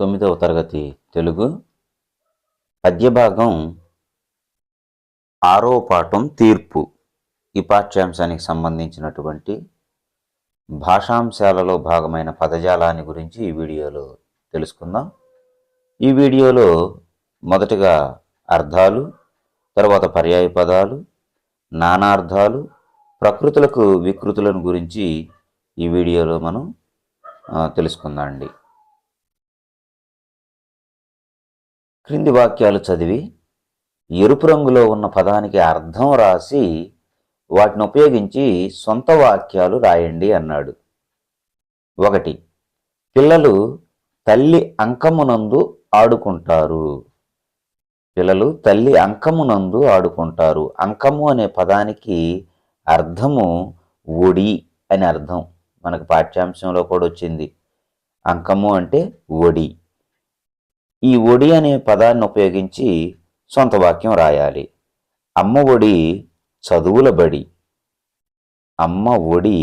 తొమ్మిదవ తరగతి తెలుగు పద్యభాగం ఆరో పాఠం తీర్పు. ఈ పాఠ్యాంశానికి సంబంధించినటువంటి భాషాంశాలలో భాగమైన పదజాలాన్ని గురించి ఈ వీడియోలో తెలుసుకుందాం. ఈ వీడియోలో మొదటగా అర్థాలు తర్వాత పర్యాయ పదాలు నానార్థాలు ప్రకృతులకు వికృతులను గురించి ఈ వీడియోలో మనం తెలుసుకుందాం అండి క్రింది వాక్యాలు చదివి ఎరుపు రంగులో ఉన్న పదానికి అర్థం రాసి వాటిని ఉపయోగించి సొంత వాక్యాలు రాయండి అన్నాడు. ఒకటి పిల్లలు తల్లి అంకమునందు ఆడుకుంటారు. పిల్లలు తల్లి అంకమునందు ఆడుకుంటారు. అంకము అనే పదానికి అర్థము ఒడి అని అర్థం. మనకు పాఠ్యాంశంలో కూడా వచ్చింది. అంకము అంటే ఒడి. ఈ ఒడి అనే పదాన్ని ఉపయోగించి సొంత వాక్యం రాయాలి. అమ్మ ఒడి చదువుల బడి. అమ్మ ఒడి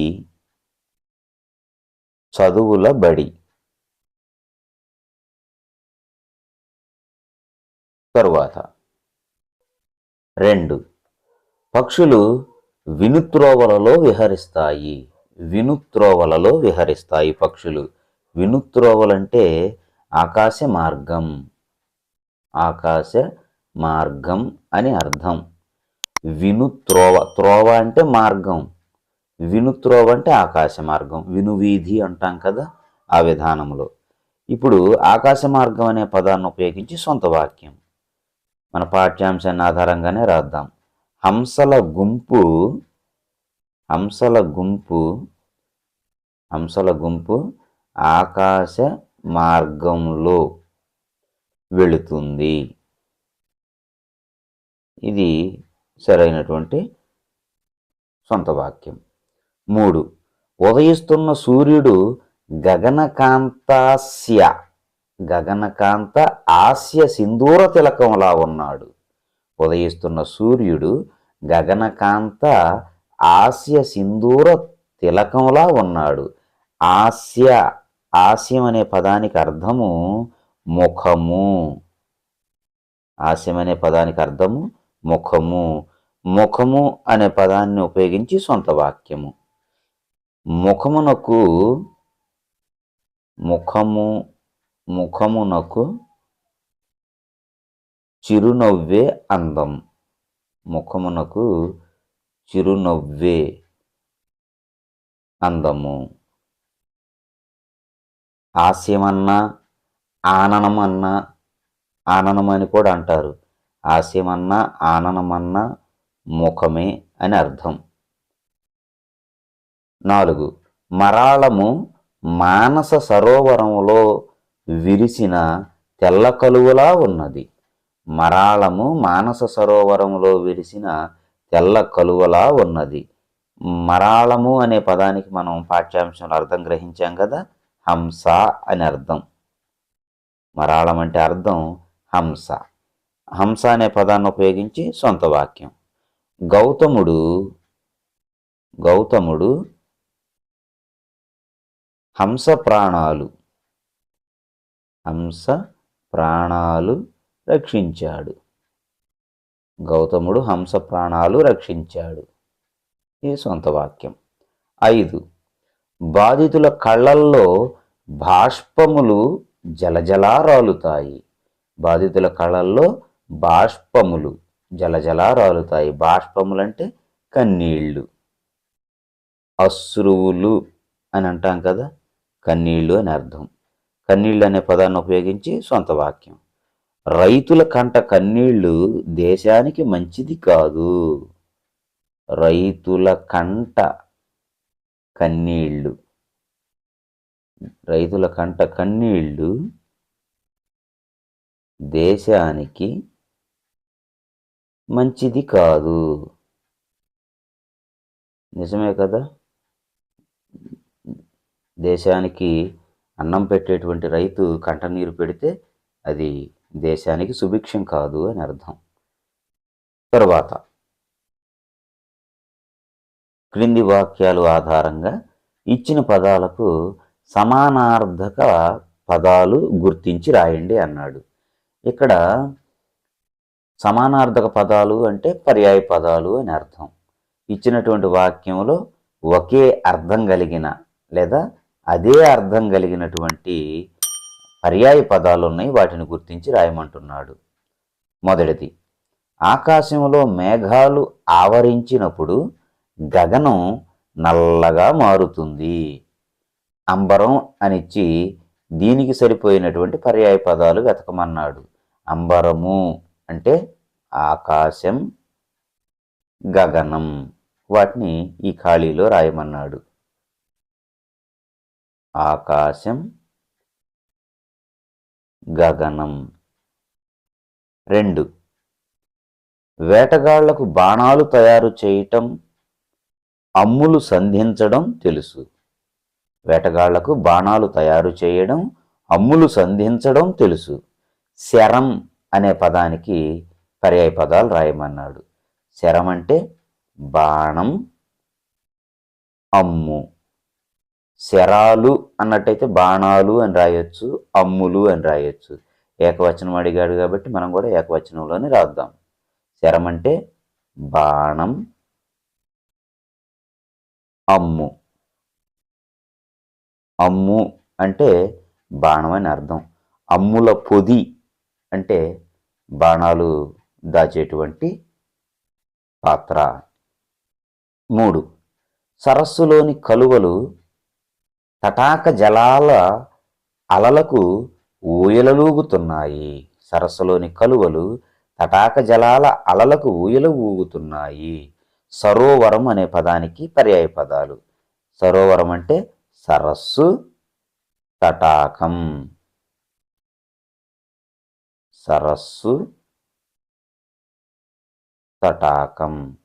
చదువుల బడి. తరువాత రెండు. పక్షులు వినుత్రోవలలో విహరిస్తాయి. వినుత్రోవలలో విహరిస్తాయి పక్షులు. వినుత్రోవలంటే ఆకాశ మార్గం ఆకాశ మార్గం అని అర్థం. వినుత్రోవ త్రోవ అంటే మార్గం. వినుత్రోవ అంటే ఆకాశ మార్గం వినువీధి అంటాం కదా ఆ విధానంలో. ఇప్పుడు ఆకాశ మార్గం అనే పదాన్ని ఉపయోగించి సొంత వాక్యం. మన పాఠ్యాంశాన్ని ఆధారంగానే రాద్దాం. హంసల గుంపు హంసల గుంపు హంసల గుంపు ఆకాశ మార్గంలో వెళుతుంది. ఇది సరైనటువంటి సొంత వాక్యం. మూడు ఉదయిస్తున్న సూర్యుడు గగనకాంతాస్య గగనకాంత ఆస్య సింధూర తిలకంలా ఉన్నాడు. ఉదయిస్తున్న సూర్యుడు గగనకాంత ఆస్య సింధూర తిలకంలా ఉన్నాడు. ఆస్య ఆశయం అనే పదానికి అర్థము ముఖము. ఆశయం అనే పదానికి అర్థము ముఖము. ముఖము అనే పదాన్ని ఉపయోగించి సొంత వాక్యము. ముఖమునకు ముఖము ముఖమునకు చిరునవ్వే అందం. ముఖమునకు చిరునవ్వే అందము. హాస్యమన్నా ఆననమన్నా ఆననం అని కూడా అంటారు. హాస్యమన్నా ఆననమన్నా ముఖమే అని అర్థం. నాలుగు మరాళము మానస సరోవరములో విరిసిన తెల్ల కలువలా ఉన్నది. మరాళము మానస సరోవరములో విరిసిన తెల్ల కలువలా ఉన్నది. మరాళము అనే పదానికి మనం పాఠ్యాంశంలో అర్థం గ్రహించాం కదా? హంస అని అర్థం. మరాళం అంటే అర్థం హంస. హంస అనే పదాన్ని ఉపయోగించి సొంత వాక్యం. గౌతముడు గౌతముడు హంస ప్రాణాలు హంస ప్రాణాలు రక్షించాడు. గౌతముడు హంస ప్రాణాలు రక్షించాడు. ఈ సొంత వాక్యం. ఐదు బాధితుల కళ్ళల్లో బాష్పములు జలజలా రాలుతాయి బాధితుల కళ్ళల్లో బాష్పములు జలజలా రాలుతాయి బాష్పములంటే కన్నీళ్ళు. అశ్రువులు అని అంటాం కదా కన్నీళ్ళు అని అర్థం. కన్నీళ్ళు అనే పదాన్ని ఉపయోగించి సొంత వాక్యం. రైతుల కంట కన్నీళ్ళు దేశానికి మంచిది కాదు. రైతుల కంట కన్నీళ్ళు. రైతుల కంట కన్నీళ్ళు దేశానికి మంచిది కాదు. నిజమే కదా? దేశానికి అన్నం పెట్టేటువంటి రైతు కంటనీరు పెడితే అది దేశానికి సుభిక్షం కాదు అని అర్థం. తర్వాత క్రింది వాక్యాలు ఆధారంగా ఇచ్చిన పదాలకు సమానార్థక పదాలు గుర్తించి రాయండి అన్నాడు. ఇక్కడ సమానార్థక పదాలు అంటే పర్యాయ పదాలు అని అర్థం. ఇచ్చినటువంటి వాక్యంలో ఒకే అర్థం కలిగిన లేదా అదే అర్థం కలిగినటువంటి పర్యాయ పదాలు ఉన్నాయి వాటిని గుర్తించి రాయమంటున్నాడు. మొదటిది ఆకాశంలో మేఘాలు ఆవరించినప్పుడు గగనం నల్లగా మారుతుంది. అంబరం అనిచ్చి దీనికి సరిపోయినటువంటి పర్యాయ పదాలు వెతకమన్నాడు. అంబరము అంటే ఆకాశం గగనం వాటిని ఈ ఖాళీలో రాయమన్నాడు. ఆకాశం గగనం రెండు. వేటగాళ్ళకు బాణాలు తయారు చేయటం అమ్ములు సంధించడం తెలుసు. వేటగాళ్ళకు బాణాలు తయారు చేయడం అమ్ములు సంధించడం తెలుసు. శరం అనే పదానికి పర్యాయ పదాలు రాయమన్నాడు. శరం అంటే బాణం అమ్ము. శరాలు అన్నట్టయితే బాణాలు అని రాయొచ్చు అమ్ములు అని రాయొచ్చు. ఏకవచనం అడిగాడు కాబట్టి మనం కూడా ఏకవచనంలోనే రాద్దాం. శరం అంటే బాణం అమ్ము. అమ్ము అంటే బాణం అని అర్థం. అమ్ముల పొది అంటే బాణాలు దాచేటువంటి పాత్ర. మూడు సరస్సులోని కలువలు తటాక జలాల అలలకు ఊయలలూగుతున్నాయి సరస్సులోని కలువలు తటాక జలాల అలలకు ఊయలు ఊగుతున్నాయి. సరోవరం అనే పదానికి పర్యాయ పదాలు. సరోవరం అంటే సరస్సు తటాకం. సరస్సు తటాకం.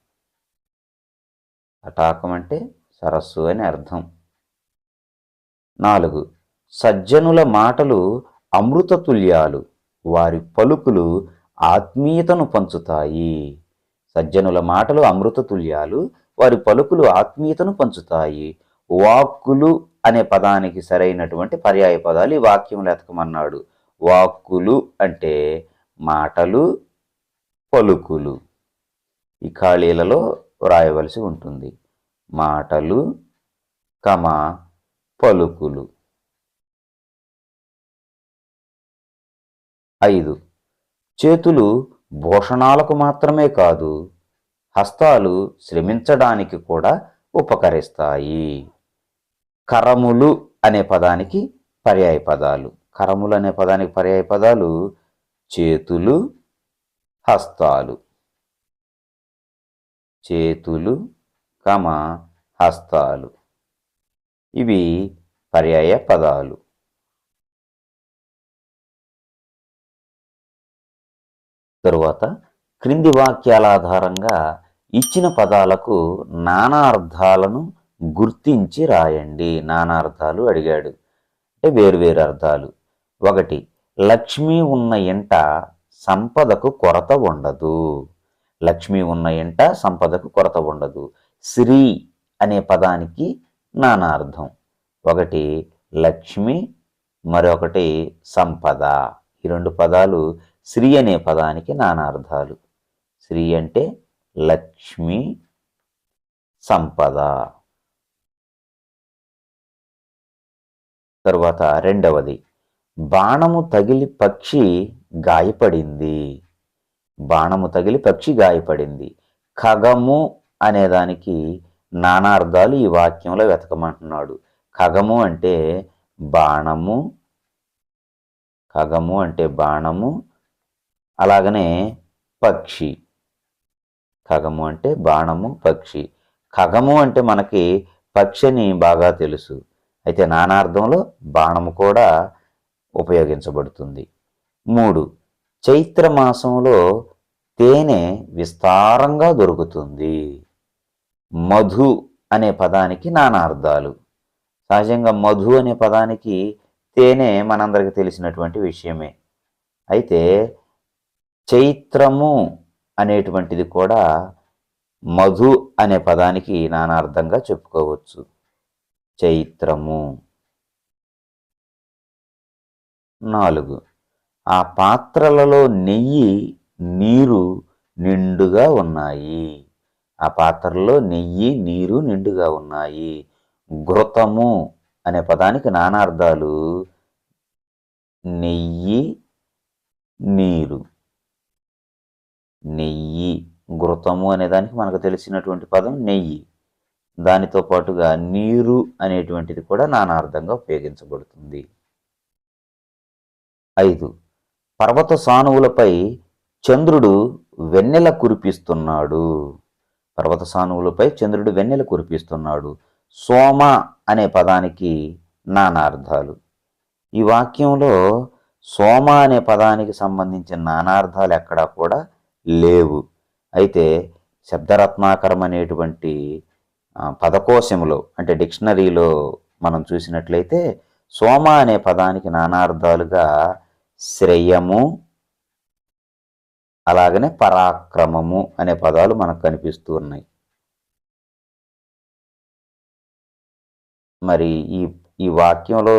తటాకం అంటే సరస్సు అని అర్థం. నాలుగు. సజ్జనుల మాటలు అమృతతుల్యాలు. వారి పలుకులు ఆత్మీయతను పంచుతాయి. సజ్జనుల మాటలు అమృతతుల్యాలు వారి పలుకులు ఆత్మీయతను పంచుతాయి. వాక్కులు అనే పదానికి సరైనటువంటి పర్యాయ పదాలు ఈ వాక్యంలో ఎతకమన్నాడు. వాక్కులు అంటే మాటలు పలుకులు. ఈ ఖాళీలలో వ్రాయవలసి ఉంటుంది. మాటలు కమ పలుకులు. ఐదు. చేతులు భూషణాలకు మాత్రమే కాదు హస్తాలు శ్రమించడానికి కూడా ఉపకరిస్తాయి. కరములు అనే పదానికి పర్యాయ పదాలు. కరములు అనే పదానికి పర్యాయ పదాలు చేతులు హస్తాలు. చేతులు కమ హస్తాలు. ఇవి పర్యాయ పదాలు. తరువాత క్రింది వాక్యాల ఆధారంగా ఇచ్చిన పదాలకు నానా అర్థాలను గుర్తించి రాయండి. నానా అర్థాలు అడిగాడు. అంటే వేరువేరు అర్థాలు. ఒకటి లక్ష్మి ఉన్న ఇంట సంపదకు కొరత ఉండదు. లక్ష్మి ఉన్న ఇంట సంపదకు కొరత ఉండదు. శ్రీ అనే పదానికి నానా అర్థం ఒకటి లక్ష్మి మరొకటి సంపద. ఈ రెండు పదాలు శ్రీ అనే పదానికి నానార్థాలు. శ్రీ అంటే లక్ష్మి సంపద. తరువాత రెండవది బాణము తగిలి పక్షి గాయపడింది. బాణము తగిలి పక్షి గాయపడింది. ఖగము అనేదానికి నానార్థాలు ఈ వాక్యంలో వెతకమంటున్నాడు. ఖగము అంటే బాణము ఖగము అంటే బాణము అలాగనే పక్షి. ఖగము అంటే బాణము పక్షి. ఖగము అంటే మనకి పక్షిని బాగా తెలుసు. అయితే నానార్థంలో బాణము కూడా ఉపయోగించబడుతుంది. మూడు చైత్ర మాసంలో తేనె విస్తారంగా దొరుకుతుంది. మధు అనే పదానికి నానా అర్థాలు సహజంగా మధు అనే పదానికి తేనె మనందరికి తెలిసినటువంటి విషయమే. అయితే చైత్రము అనేటువంటిది కూడా మధు అనే పదానికి నానార్థంగా చెప్పుకోవచ్చు. చైత్రము. నాలుగు. ఆ పాత్రలలో నెయ్యి నీరు నిండుగా ఉన్నాయి. ఆ పాత్రలో నెయ్యి నీరు నిండుగా ఉన్నాయి. ఘృతము అనే పదానికి నానార్థాలు నెయ్యి నీరు. నెయ్యి ఘృతము అనే దానికి మనకు తెలిసినటువంటి పదం నెయ్యి. దానితో పాటుగా నీరు అనేటువంటిది కూడా నానార్థంగా ఉపయోగించబడుతుంది. ఐదు. పర్వత సానువులపై చంద్రుడు వెన్నెల కురిపిస్తున్నాడు. పర్వత సానువులపై చంద్రుడు వెన్నెల కురిపిస్తున్నాడు. సోమ అనే పదానికి నానార్థాలు. ఈ వాక్యంలో సోమ అనే పదానికి సంబంధించిన నానార్థాలు ఎక్కడా కూడా లేవు. అయితే శబ్దరత్నాకరం అనేటువంటి పదకోశములో అంటే డిక్షనరీలో మనం చూసినట్లయితే సోమ అనే పదానికి నానార్థాలుగా శ్రేయము అలాగనే పరాక్రమము అనే పదాలు మనకు కనిపిస్తూ ఉన్నాయి. మరి ఈ ఈ వాక్యంలో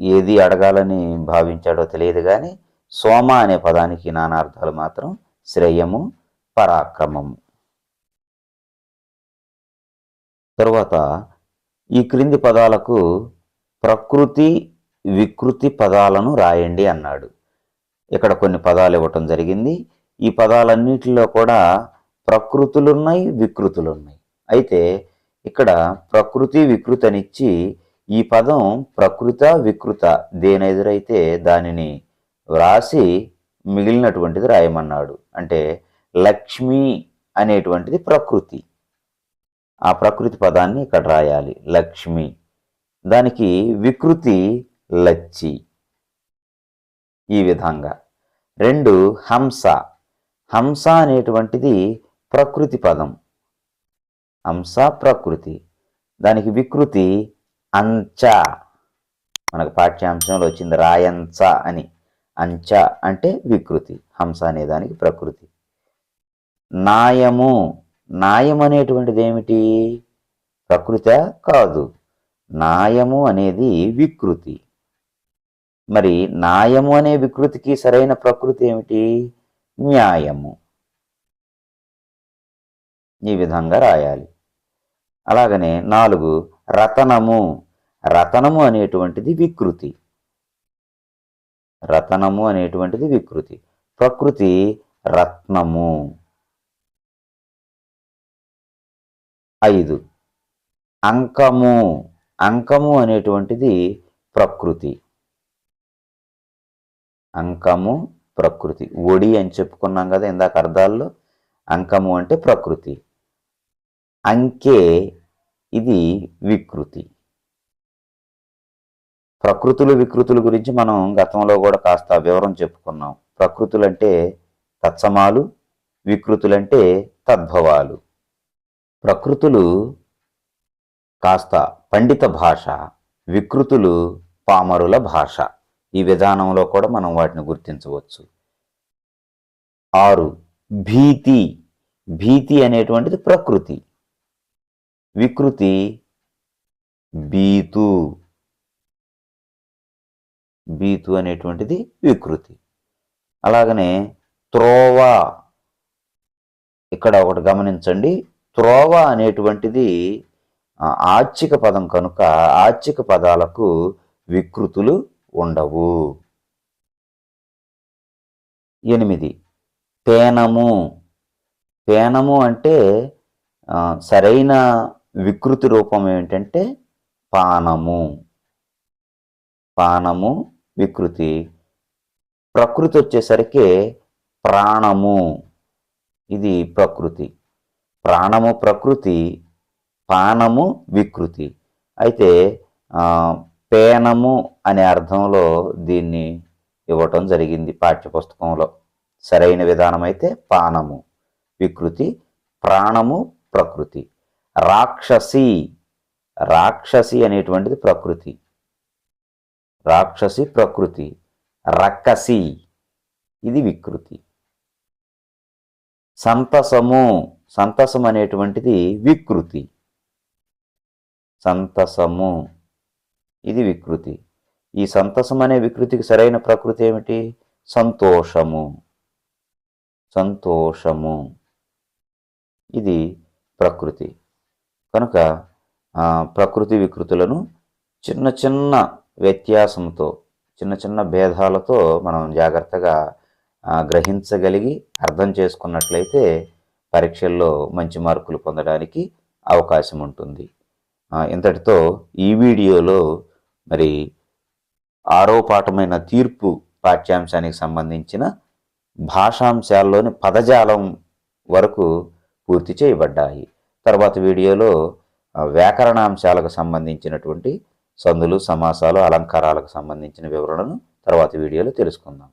ఏది అడగాలని భావించాడో తెలియదు కానీ సోమ అనే పదానికి నానార్థాలు మాత్రం శ్రేయము పరాక్రమము. తరువాత ఈ క్రింది పదాలకు ప్రకృతి వికృతి పదాలను రాయండి అన్నాడు. ఇక్కడ కొన్ని పదాలు ఇవ్వటం జరిగింది. ఈ పదాలన్నిటిలో కూడా ప్రకృతులున్నాయి వికృతులున్నాయి. అయితే ఇక్కడ ప్రకృతి వికృతనిచ్చి ఈ పదం ప్రకృత వికృత దేనెదురైతే దానిని వ్రాసి మిగిలినటువంటిది రాయమన్నాడు. అంటే లక్ష్మి అనేటువంటిది ప్రకృతి. ఆ ప్రకృతి పదాన్ని ఇక్కడ రాయాలి. లక్ష్మి. దానికి వికృతి లచ్చి. ఈ విధంగా. రెండు హంస. హంస అనేటువంటిది ప్రకృతి పదం. హంస ప్రకృతి. దానికి వికృతి అంచ. మనకు పాఠ్యాంశంలో వచ్చింది రాయంచ అని. అంచ అంటే వికృతి హంస అనే దానికి ప్రకృతి. నాయము నాయం అనేటువంటిది ఏమిటి ప్రకృత కాదు. నాయము అనేది వికృతి. మరి నాయము అనే వికృతికి సరైన ప్రకృతి ఏమిటి? న్యాయము. ఈ విధంగా రాయాలి. అలాగనే నాలుగు రతనము. రతనము అనేటువంటిది వికృతి. రతనము అనేటువంటిది వికృతి. ప్రకృతి రత్నము. ఐదు. అంకము. అంకము అనేటువంటిది ప్రకృతి. అంకము ప్రకృతి. ఒడి అని చెప్పుకున్నాం కదా ఇందాక అర్థాల్లో. అంకము అంటే ప్రకృతి. అంకే ఇది వికృతి. ప్రకృతులు వికృతుల గురించి మనం గతంలో కూడా కాస్త వివరం చెప్పుకున్నాం. ప్రకృతులంటే తత్సమాలు వికృతులంటే తద్భవాలు. ప్రకృతులు కాస్త పండిత భాష వికృతులు పామరుల భాష. ఈ విధానంలో కూడా మనం వాటిని గుర్తించవచ్చు. ఆరు భీతి. భీతి అనేటువంటిది ప్రకృతి. వికృతి బీతు బీతు అనేటువంటిది వికృతి. అలాగనే త్రోవ ఇక్కడ ఒకటి గమనించండి. త్రోవ అనేటువంటిది ఆ, ఆచ్చిక పదం కనుక ఆచ్చిక పదాలకు వికృతులు ఉండవు. ఎనిమిది పేనము పేనము అంటే సరైన వికృతి రూపం ఏమిటంటే పానము. పానము వికృతి. ప్రకృతి వచ్చేసరికి ప్రాణము. ఇది ప్రకృతి. ప్రాణము ప్రకృతి పానము వికృతి. అయితే పేనము అనే అర్థంలో దీన్ని ఇవ్వటం జరిగింది పాఠ్యపుస్తకంలో. సరైన విధానం అయితే పానము వికృతి ప్రాణము ప్రకృతి. రాక్షసి రాక్షసి అనేటువంటిది ప్రకృతి. రాక్షసి ప్రకృతి రక్కసి. ఇది వికృతి. సంతసము సంతసం అనేటువంటిది వికృతి. సంతసము. ఇది వికృతి. ఈ సంతసం అనే వికృతికి సరైన ప్రకృతి ఏమిటి? సంతోషము. సంతోషము. ఇది ప్రకృతి. కనుక ప్రకృతి వికృతులను చిన్న చిన్న వ్యత్యాసంతో చిన్న చిన్న భేదాలతో మనం జాగ్రత్తగా గ్రహించగలిగి అర్థం చేసుకున్నట్లయితే పరీక్షల్లో మంచి మార్కులు పొందడానికి అవకాశం ఉంటుంది. ఇంతటితో ఈ వీడియోలో మరి ఆరో పాఠమైన తీర్పు పాఠ్యాంశానికి సంబంధించిన భాషాంశాల్లోని పదజాలం వరకు పూర్తి చేయబడ్డాయి. తర్వాత వీడియోలో వ్యాకరణాంశాలకు సంబంధించినటువంటి సందులు సమాసాలు అలంకారాలకు సంబంధించిన వివరణను తర్వాత వీడియోలో తెలుసుకుందాం.